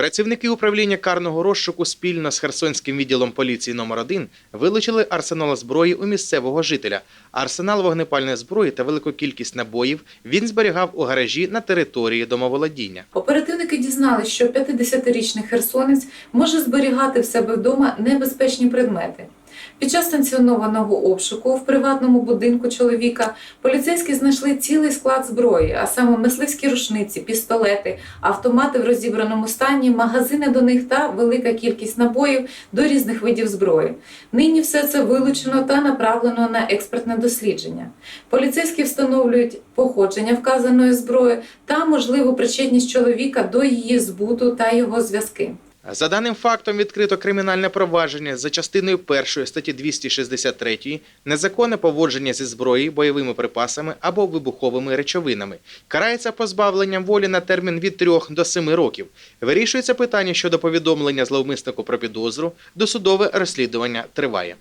Працівники управління карного розшуку спільно з Херсонським відділом поліції номер 1 вилучили арсенал зброї у місцевого жителя. Арсенал вогнепальної зброї та велику кількість набоїв він зберігав у гаражі на території домоволодіння. Оперативники дізналися, що 50-річний херсонець може зберігати в себе вдома небезпечні предмети. Під час санкціонованого обшуку в приватному будинку чоловіка поліцейські знайшли цілий склад зброї, а саме мисливські рушниці, пістолети, автомати в розібраному стані, магазини до них та велика кількість набоїв до різних видів зброї. Нині все це вилучено та направлено на експертне дослідження. Поліцейські встановлюють походження вказаної зброї та можливу причетність чоловіка до її збуту та його зв'язки. За даним фактом відкрито кримінальне провадження за частиною 1 статті 263 незаконне поводження зі зброєю, бойовими припасами або вибуховими речовинами. Карається позбавленням волі на термін від 3 до 7 років. Вирішується питання щодо повідомлення зловмиснику про підозру. Досудове розслідування триває.